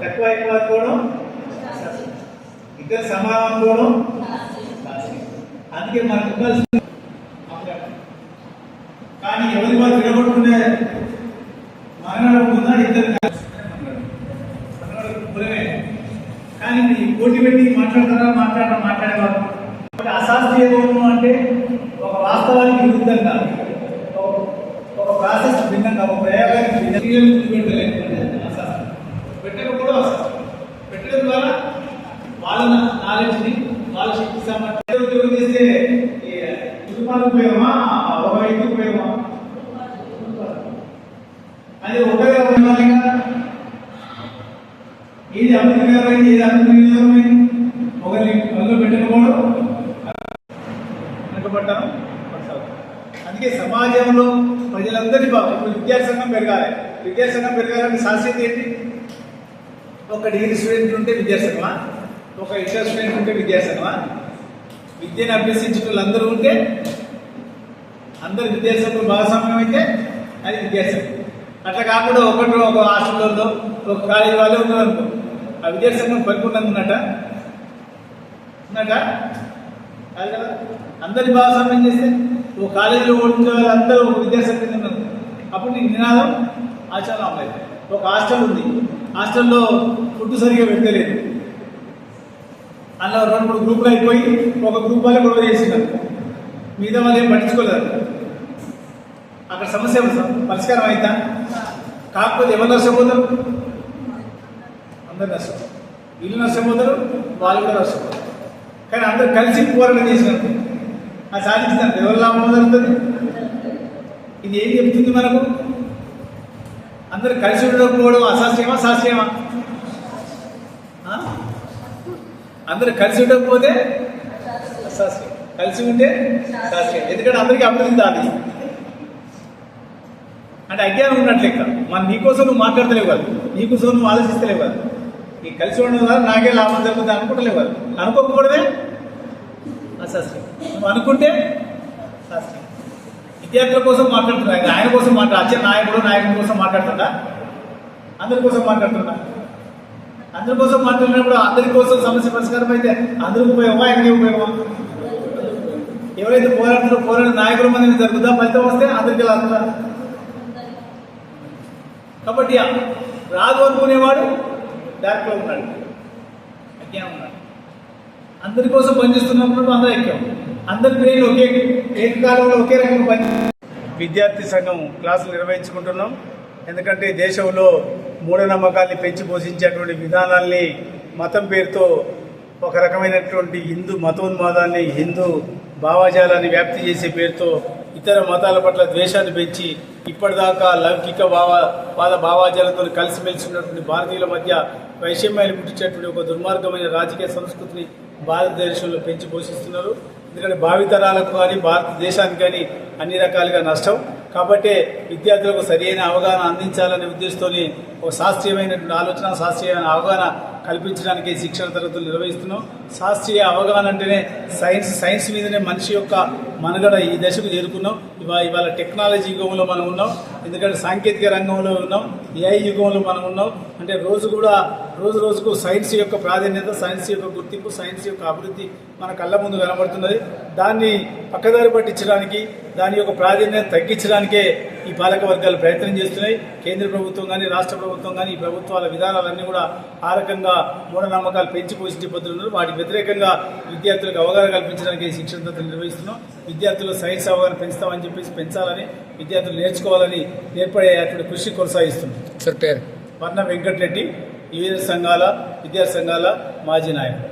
తక్కువ ఎక్కువ అనుకోవడం ఇద్దరు సమానం అనుకోవడం అందుకే మనకు ఉండాల్సిన కానీ ఎవరి వారు వినబడుతుండే మనగడ ఉందా ఇద్దరు మనగడ కులమే. కానీ ఈ పోటీ పెట్టి మాట్లాడతారా మాట్లాడరా మాట్లాడేవారు ఒక అశాస్త్రీయము అంటే ఒక వాస్తవానికి విరుద్ధంగా ఒక- ఒక ప్రాసెస్ భిన్నంగా ఒక ప్రయోగానికి భిన్నంగా క్రియలు ముందు పెట్టలేదు అంటే అశాస్త్రం. పెట్టకపోవడం అశాస్త్రం. చెప్పడం ద్వారా వాళ్ళ నాలెడ్జ్ని వాళ్ళ శక్తి సామర్థ్యం ఉద్యోగం చేస్తే కుటుంబానికి ఉపయోగమా ఒక వ్యక్తి ఉపయోగమా? అది ఒకే ఉండాలి కదా ఏది అభివృద్ధికరమైంది ఏది అభివృద్ధికరమైంది ఒకరిని మొదలు పెట్టకపోవడం? వెనుకబడ్డాను అందుకే సమాజంలో ప్రజలందరినీ బాగు ఇప్పుడు విద్యాసంఘం పెరగాలి. విద్యాసంఘం పెరగాలంటే శాస్త్రీయత ఏంటి? ఒక డిగ్రీ స్టూడెంట్ ఉంటే విద్యాసంఘమా ఒక ఇంటర్ స్టూడెంట్ ఉంటే విద్యాసంఘమా విద్యను అభ్యసించిన వాళ్ళందరూ ఉంటే అందరు విద్యాసంఘం భాగస్వామ్యం అయితే అది విద్యాసంఘం అట్లా కాకుండా ఒకటి ఒక హాస్టల్లో ఒక కాలేజీ వాళ్ళే ఉన్నారనుకో ఆ విద్యాసంఘం పరిపూర్ణంగా ఉన్నట ఉన్నట కాదు కదా? అందరి భాగస్వామ్యం చేస్తే ఒక కాలేజీలో ఓడించే వాళ్ళందరూ ఒక విద్యాసంఘం ఉన్నారు. అప్పుడు నీకు నినాదం ఆచరణ ఒక హాస్టల్ ఉంది. హాస్టల్లో ఫుడ్ సరిగా పెట్టలేదు. అందులో రెండు మూడు గ్రూపులు అయిపోయి ఒక గ్రూప్ వాళ్ళే గొడవ చేసినారు మిగతా వాళ్ళు ఏం పట్టించుకోలేరు. అక్కడ సమస్య పరిష్కారం అవుతా కాకపోతే ఎవరు నష్టపోతారు? అందరు నష్టపోతారు. వీళ్ళు నష్టపోతారు వాళ్ళు కూడా నష్టపోతారు. కానీ అందరు కలిసి పోరాటం చేసినట్టు. అది సాధించినట్టు. ఎవరు లాభం జరుగుతుంది? ఇది ఏం చెప్తుంది మనకు? అందరు కలిసి ఉండకపోవడం అశాస్త్రీయమా శాస్త్రీయమా ఆ? అందరు కలిసి ఉండకపోతే అశాస్త్రీయం కలిసి ఉంటే శాస్త్రీయం ఎందుకంటే అందరికీ అభివృద్ధి దాది అంటే అజ్ఞానం ఉన్నట్లు కదా మన నీకోసం నువ్వు మాట్లాడతలేవు కాదు. నీకోసం నువ్వు ఆలోచిస్తలేవు కాదు. నీ కలిసి ఉండడం ద్వారా నాకే లాభం జరుగుతుంది అనుకుంటలేవు కాదు. అనుకోకపోవడమే అశాస్త్రీయం నువ్వు అనుకుంటే శాస్త్రీయం విద్యార్థుల కోసం మాట్లాడుతున్నా ఆయన కోసం మాట్లాడు అచ్చే నాయకుడు నాయకుడి కోసం మాట్లాడుతున్నా అందరి కోసం మాట్లాడుతున్నా అందరి కోసం మాట్లాడినప్పుడు అందరి కోసం సమస్య పరిష్కారం అయితే అందరికి ఉపయోగమా ఆయనకి ఉపయోగమా? ఎవరైతే పోరాడుతారో పోరాడిన నాయకుల మంది జరుగుతుందా ఫలితం వస్తే అందరికి లాగుతుందా కాబట్టి రాదు అనుకునేవాడు డాక్టర్ ఉన్నాడు అజ్ఞానం ఉన్నాడు. అందరి కోసం పనిచేస్తున్నప్పుడు అందరూ ఎక్కాం అందరి బ్రెయిన్ ఒకే ఏకకాలంలో ఒకే రకంగా పని విద్యార్థి సంఘం క్లాసులు నిర్వహించుకుంటున్నాం. ఎందుకంటే దేశంలో మూఢనమ్మకాల్ని పెంచి పోషించేటువంటి విధానాల్ని మతం పేరుతో ఒక రకమైనటువంటి హిందూ మతోన్మాదాన్ని హిందూ భావజాలాన్ని వ్యాప్తి చేసే పేరుతో ఇతర మతాల పట్ల ద్వేషాన్ని పెంచి ఇప్పటిదాకా లౌకిక భావ వాద భావాజాలతో కలిసిమెలిసి ఉన్నటువంటి భారతీయుల మధ్య వైషమ్యాలు పుట్టించేటువంటి ఒక దుర్మార్గమైన రాజకీయ సంస్కృతిని భారతదేశంలో పెంచి పోషిస్తున్నారు. ఎందుకంటే భావితరాలకు కానీ భారతదేశానికి కానీ అన్ని రకాలుగా నష్టం. కాబట్టి విద్యార్థులకు సరైన అవగాహన అందించాలనే ఉద్దేశంతో ఒక శాస్త్రీయమైనటువంటి ఆలోచన శాస్త్రీయమైన అవగాహన కల్పించడానికి శిక్షణ తరగతులు నిర్వహిస్తున్నాం. శాస్త్రీయ అవగాహన అంటేనే సైన్స్ సైన్స్ మీదనే మనిషి యొక్క మనుగడ ఈ దశకు చేరుకున్నాం. ఇవా ఇవాళ టెక్నాలజీ యుగంలో మనం ఉన్నాం. ఎందుకంటే సాంకేతిక రంగంలో ఉన్నాం. ఏఐ యుగంలో మనం ఉన్నాం. అంటే రోజు కూడా రోజు రోజుకు సైన్స్ యొక్క ప్రాధాన్యత సైన్స్ యొక్క గుర్తింపు సైన్స్ యొక్క అభివృద్ధి మన కళ్ళ ముందు కనబడుతున్నది. దాన్ని పక్కదారి పట్టించడానికి దాని యొక్క ప్రాధాన్యత తగ్గించడానికే ఈ పాలక వర్గాలు ప్రయత్నం చేస్తున్నాయి. కేంద్ర ప్రభుత్వం కానీ రాష్ట్ర ప్రభుత్వం కానీ ఈ ప్రభుత్వాల విధానాలన్నీ కూడా ఆ రకంగా మూఢనమ్మకాలు పెంచి పోషించే పద్ధతులు వాటికి వ్యతిరేకంగా విద్యార్థులకు అవగాహన కల్పించడానికి శిక్షణ తరగతులు నిర్వహిస్తున్నాం. విద్యార్థులు సైన్స్ అవగాహన పెంచుతామని చెప్పేసి పెంచాలని విద్యార్థులు నేర్చుకోవాలని ఏర్పడే అటువంటి కృషి కొనసాగిస్తున్నాం. సార్ పేరు? వర్ణ వెంకటరెడ్డి వివిధ సంఘాల విద్యా సంఘాల మాజీ నాయకుడు.